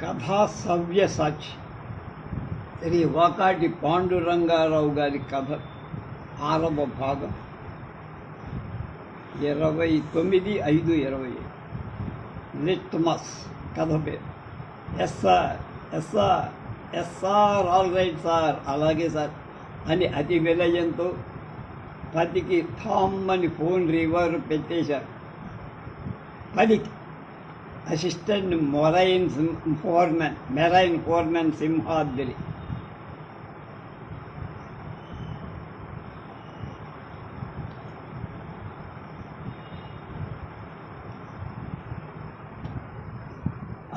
కథా సవ్య సాక్షి. శ్రీ వాకాటి పాండురంగారావు గారి కథ ఆరవ భాగం. ఇరవై తొమ్మిది ఐదు ఇరవై లిట్మస్ కథ పేరు. Yes sir yes sir yes sir all right sir అలాగే సార్ అని అతి విలయంతో పదికి థామ్ అని ఫోన్ రివర్ పెట్టేశారు. పదికి assistant marine foreman marine foreman Simhadri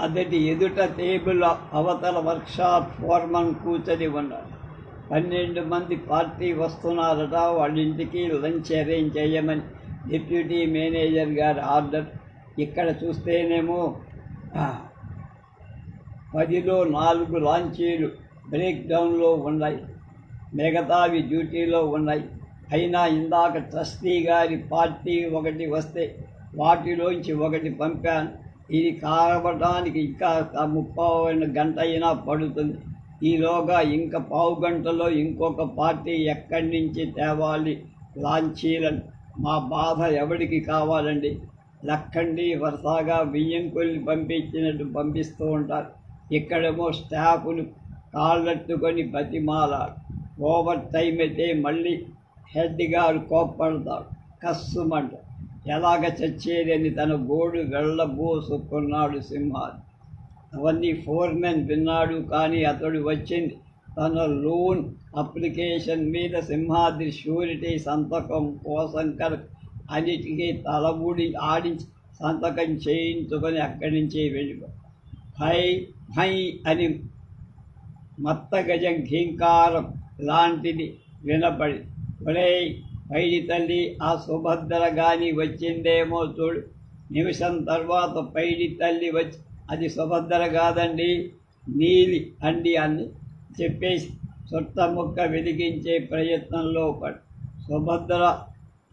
అతడి ఎదుట టేబుల్ అవతల వర్క్షాప్ ఫోర్మన్ కూర్చొని ఉన్నాడు పన్నెండు మంది పార్టీ వస్తున్నారట వాళ్ళింటికి లంచ్ అరేంజ్ చేయమని. డిప్యూటీ మేనేజర్ గారి ఆర్డర్ ఇక్కడ చూస్తేనేమో పదిలో నాలుగు లాంచీలు బ్రేక్ డౌన్లో ఉన్నాయి. మిగతావి డ్యూటీలో ఉన్నాయి. అయినా ఇందాక ట్రస్టీ గారి పార్టీ ఒకటి వస్తే వాటిలోంచి ఒకటి పంపాను. ఇది కారబడానికి ఇంకా ముప్పై గంట అయినా పడుతుంది. ఈలోగా ఇంకా పావు గంటలో ఇంకొక పార్టీ ఎక్కడి నుంచి తేవాలి? లాంచీలని. మా బాధ ఎవడికి కావాలండి? లక్కండి వరుసగా బియ్యం కొల్లి పంపించినట్టు పంపిస్తూ ఉంటారు. ఇక్కడేమో స్టాఫ్ను కాళ్ళట్టుకొని బతిమాలాడు ఓవర్ టైం అయితే మళ్ళీ హెడ్ గారు కోప్పడతాడు కస్సుమంట ఎలాగ చచ్చేదని తన గోడు వెళ్ళబోసుకున్నాడు సింహాది అవన్నీ ఫోర్మెన్ విన్నాడు కానీ అతడు వచ్చింది. తన లోన్ అప్లికేషన్ మీద సింహాద్రి షూరిటీ సంతకం కోసం కర అన్నిటికీ తలబూడి ఆడించి సంతకం చేయించుకొని అక్కడి నుంచి వెళ్ళిపో. హై హై అని మత్తగజం ఘీంకారం లాంటిది వినపడి ఒరే పైడి తల్లి ఆ సుభద్ర గాని వచ్చిందేమో చూడు. నిమిషం తర్వాత పైడి తల్లి వచ్చి అది సుభద్ర కాదండి నీలి అండి అని చెప్పేసి చుట్ట ముక్క వెలిగించే ప్రయత్నంలో పడు. సుభద్ర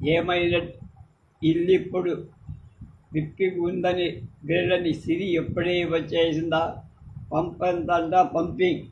ఏమైనట్టు ఇల్లిప్పుడు విప్పి ఉందని వీళ్ళని సిరి ఎప్పుడే వచ్చేసిందా? పంపంతంట పంపింగ్